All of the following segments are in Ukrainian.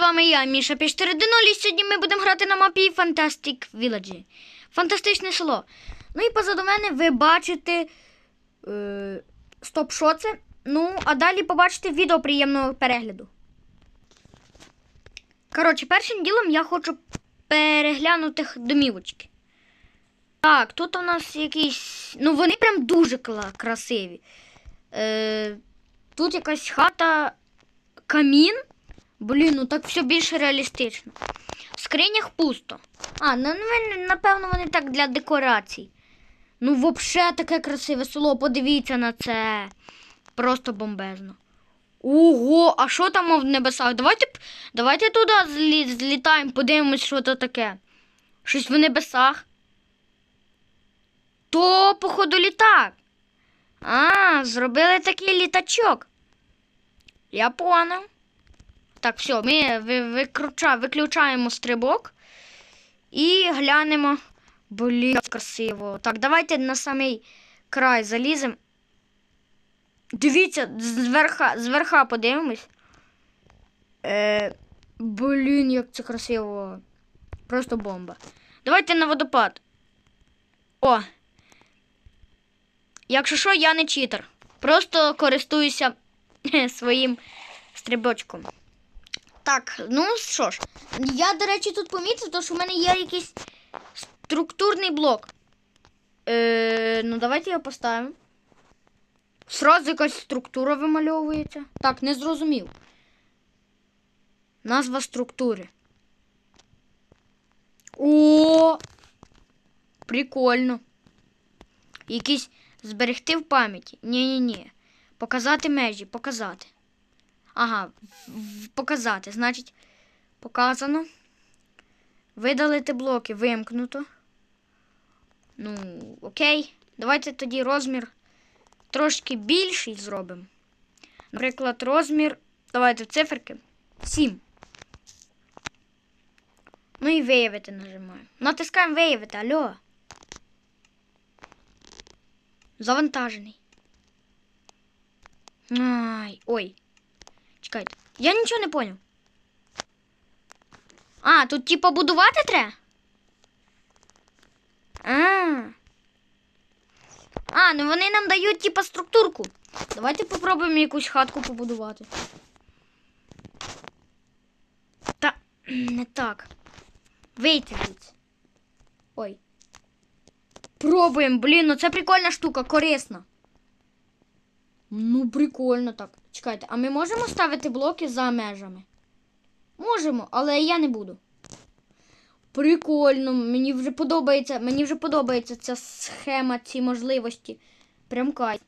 вами я, Міша Піштередино, і сьогодні ми будемо грати на мапі Fantastic Village. Фантастичне село. Ну і позаду мене ви бачите. Е, стоп, що це? Ну, а далі побачите відео приємного перегляду. Коротше, першим ділом я хочу переглянути домівочки. Так, тут у нас якісь. Ну, вони прям дуже красиві. Е, тут якась хата, камін. Блін, ну так все більш реалістично. В скринях пусто. А, ну ну, напевно, вони так для декорацій. Ну, взагалі таке красиве село, подивіться на це. Просто бомбезно. Ого, а що там в небесах? Давайте, давайте туди злі, злітаємо, подивимось, що то таке. Щось в небесах. То, походу, літак. А, зробили такий літачок. Я понял. Так, все, ми виключаємо стрибок і глянемо. Блін, красиво. Так, давайте на самий край заліземо. Дивіться, зверха, зверха подивимось. Е, блін, як це красиво. Просто бомба. Давайте на водопад. О. Якщо що, я не читер. Просто користуюся своїм стрибочком. Так, ну що ж, я, до речі, тут помітив, то, що в мене є якийсь структурний блок. Е, ну, давайте його поставимо. Сразу якась структура вимальовується. Так, не зрозумів. Назва структури. О! Прикольно. Якісь зберегти в пам'яті. Ні-ні-ні. Показати межі, показати. Ага, показати. Значить, показано. Видалити блоки, вимкнуто. Ну, окей. Давайте тоді розмір трошки більший зробимо. Наприклад, розмір. Давайте циферки. 7. Ну і виявити нажимаємо. Натискаємо виявити, алло. Завантажений. Ай, ой. Чекайте. Я нічого не поняв. А, тут типа будувати треба? А. А, ну вони нам дають типа структурку. Давайте попробуємо якусь хатку побудувати. Та не так. Вийти звідси. Ой. Пробуємо, блін, ну це прикольна штука, корисна. Ну, прикольно так. Чекайте, а ми можемо ставити блоки за межами? Можемо, але я не буду. Прикольно, мені вже подобається, мені вже подобається ця схема, ці можливості. Прям кайф.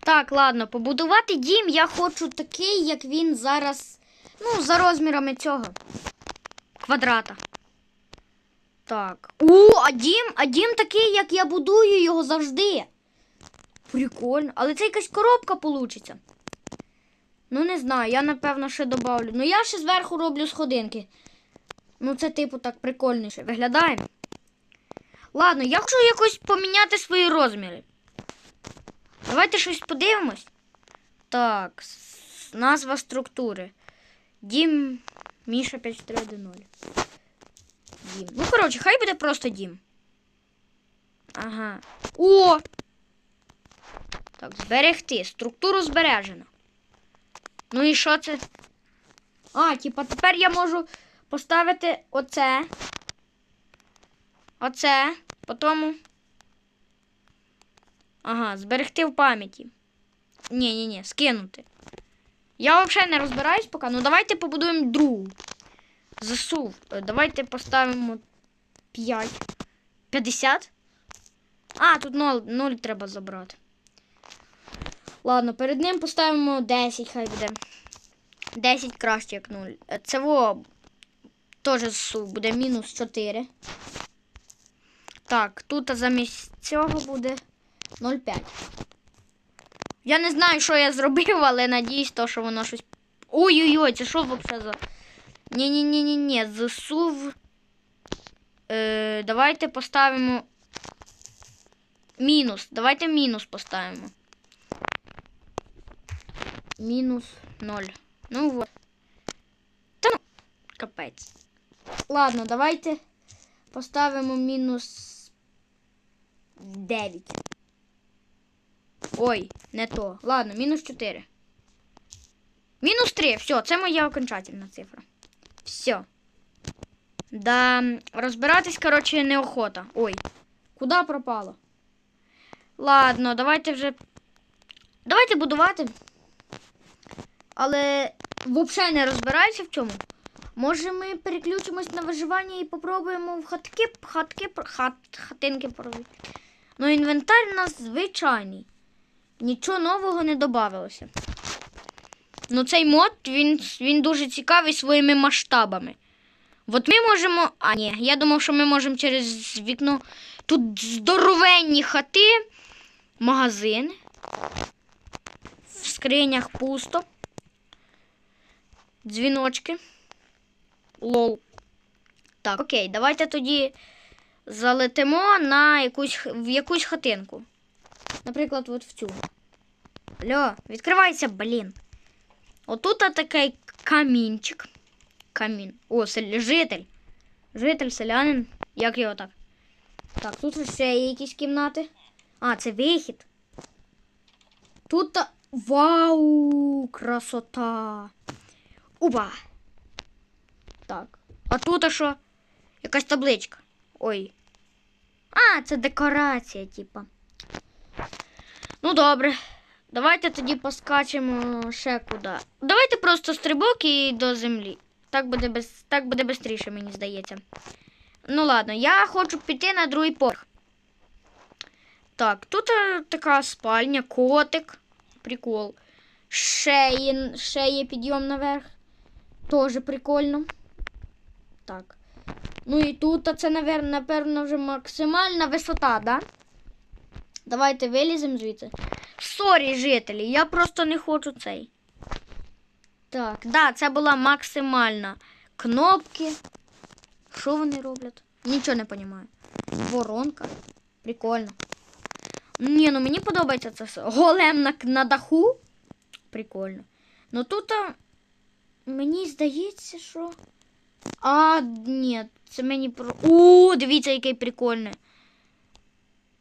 Так, ладно, побудувати дім я хочу такий, як він зараз. Ну, за розмірами цього квадрата. Так. У, а дім, а дім такий, як я будую його завжди. Прикольно. Але це якась коробка получиться. Ну, не знаю, я напевно ще добавлю. Ну, я ще зверху роблю сходинки. Ну, це, типу, так прикольніше виглядає. Ладно, я хочу якось поміняти свої розміри. Давайте щось подивимось. Так, назва структури. Дім Міша 5410. Дім. Ну, коротше, хай буде просто дім. Ага. О! Так, зберегти. Структуру збережено. Ну і що це? А, типа, тепер я можу поставити оце. Оце. Потім. Ага, зберегти в пам'яті. Ні, ні, ні, скинути. Я взагалі не розбираюсь поки. Ну давайте побудуємо другу. Засув. Е, Давайте поставимо 5. 50. А, тут 0, 0 треба забрати. Ладно, перед ним поставимо 10, хай буде. 10 краще, як 0. Е, Це во теж засув, буде мінус 4. Так, тут замість цього буде 0,5. Я не знаю, що я зробив, але надіюсь, то, що воно щось. Ой-ой-ой, це що взагалі за. Ні-ні-ні-ні-ні, засув. Е, давайте поставимо. Мінус. Давайте мінус поставимо. мінус 0. Ну вот. Та ну, капець. Ладно, давайте поставимо мінус 9. Ой, не то. Ладно, мінус 4. Мінус 3. Все, це моя окончательна цифра. Все. Да, розбиратись, коротше, неохота. Ой, куди пропало? Ладно, давайте вже. Давайте будувати. Але взагалі не розбираюся в чому. Може ми переключимось на виживання і попробуємо в хатки, хатки, хат, хатинки поробити. Ну, інвентар у нас звичайний. Нічого нового не додавалося. Ну, цей мод, він, він дуже цікавий своїми масштабами. От ми можемо. А, ні, я думав, що ми можемо через вікно. Тут здоровенні хати, магазин. В скринях пусто. Дзвіночки. Лол. Так, окей, давайте тоді залетимо на якусь, в якусь хатинку. Наприклад, от в цю. Алло, відкривайся, блін. Отут такий камінчик. Камін. О, сель... житель. Житель, селянин. Як його так? Так, тут ще якісь кімнати. А, це вихід. Тут. Вау! Красота! Опа! Так. А тут а що? Якась табличка. Ой. А, це декорація, типа. Ну, добре. Давайте тоді поскачемо ще куди. Давайте просто стрибок і до землі. Так буде без... так буде швидше, мені здається. Ну ладно, я хочу піти на другий поверх. Так, тут е, така спальня, котик. Прикол. Ще є, ще є підйом наверх. Тоже прикольно. Так. Ну і тут це, напевно, вже максимальна висота, да? Давайте виліземо звідси. Сорі, жителі, я просто не хочу цей. Так, да, це була максимальна. Кнопки. Що вони роблять? Нічого не розумію. Воронка. Прикольно. Ні, ну мені подобається це все. Голем на, на даху. Прикольно. Ну тут а, мені здається, що. А, ні, це мені про. О, дивіться, який прикольний.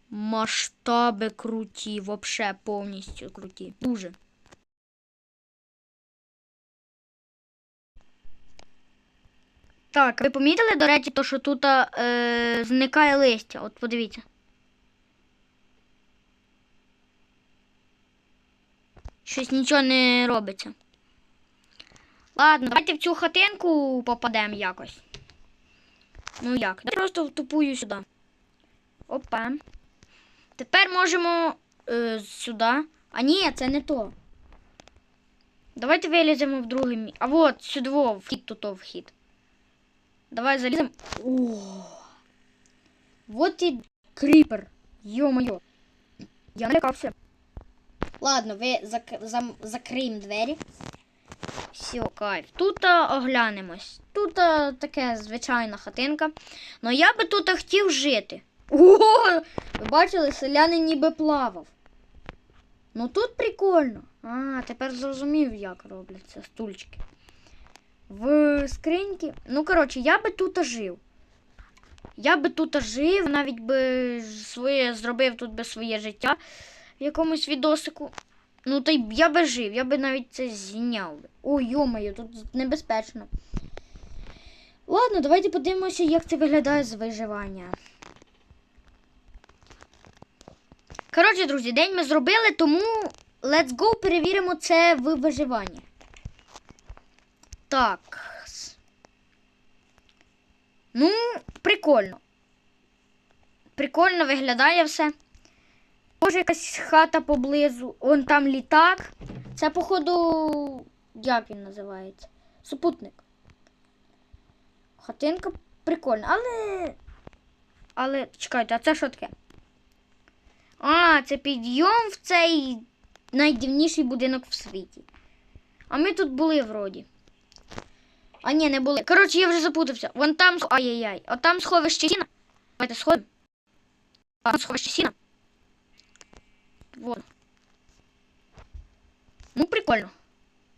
Масштаби круті, вообще повністю круті. Дуже. Так, ви помітили, до речі, то, що тут е, зникає листя. От подивіться. Щось нічого не робиться. Ладно, давайте в цю хатинку попадемо якось. Ну як? Я просто втупую сюди. Опа. Тепер можемо е, сюди. А ні, це не то. Давайте виліземо в друге місце. А от сюди вхід тут вхід. Давай заліземо. О! Вот і кріпер. Йо-моє. Я налякався. Ладно, ви зак... зам... закриємо двері. Все, кайф. Тут оглянемось. Тут таке звичайна хатинка. Ну я би тут хотів жити. О! Ви бачили, селянин ніби плавав. Ну тут прикольно. А, тепер зрозумів, як робляться стульчики. В скриньки. Ну, коротше, я би тут жив. Я би тут жив, навіть би своє зробив тут би своє життя в якомусь відосику. Ну, та я би жив, я би навіть це зняв. Ой, йомаю, тут небезпечно. Ладно, давайте подивимося, як це виглядає з виживання. Коротше, друзі, день ми зробили, тому let's go перевіримо це в виживанні. Так. Ну, прикольно. Прикольно виглядає все. Може якась хата поблизу. Вон там літак. Це, походу, як він називається? Супутник. Хатинка прикольна, але. Але, чекайте, а це що таке? А, це підйом в цей найдивніший будинок в світі. А ми тут були вроді. А ні, не були. Коротше, я вже запутався. Вон там. Ай-яй-яй. От там сховище сіна. Давайте сходимо. А там сховище сіна. Вон. Ну, прикольно.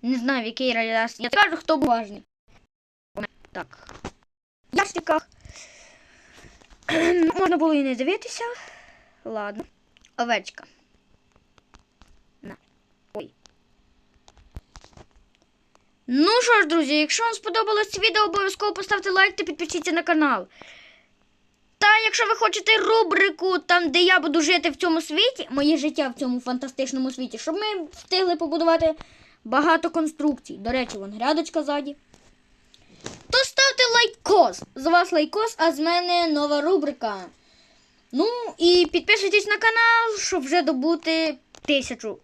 Не знаю, в який раз. Я кажу, хто уважний. Так. В ящиках. Можна було і не дивитися. Ладно. Овечка. На. Ой. Ну що ж, друзі, якщо вам сподобалось це відео, обов'язково поставте лайк та підпишіться на канал. Та якщо ви хочете рубрику, там, де я буду жити в цьому світі, моє життя в цьому фантастичному світі, щоб ми встигли побудувати багато конструкцій. До речі, вон грядочка ззаді. То ставте лайкос. З вас лайкос, а з мене нова рубрика. Ну і підписуйтесь на канал, щоб вже добути тисячу.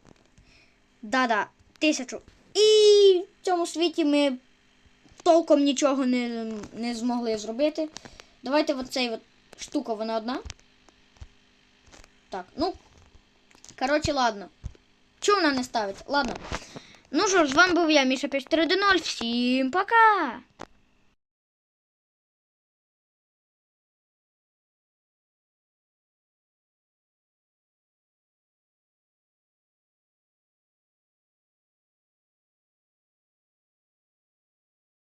Да-да, тисячу. І в цьому світі ми толком нічого не, не змогли зробити. Давайте оцей от штука, вона одна. Так, ну. Коротше, ладно. Чого вона не ставить? Ладно. Ну що ж, з вами був я, Міша 540. Всім пока!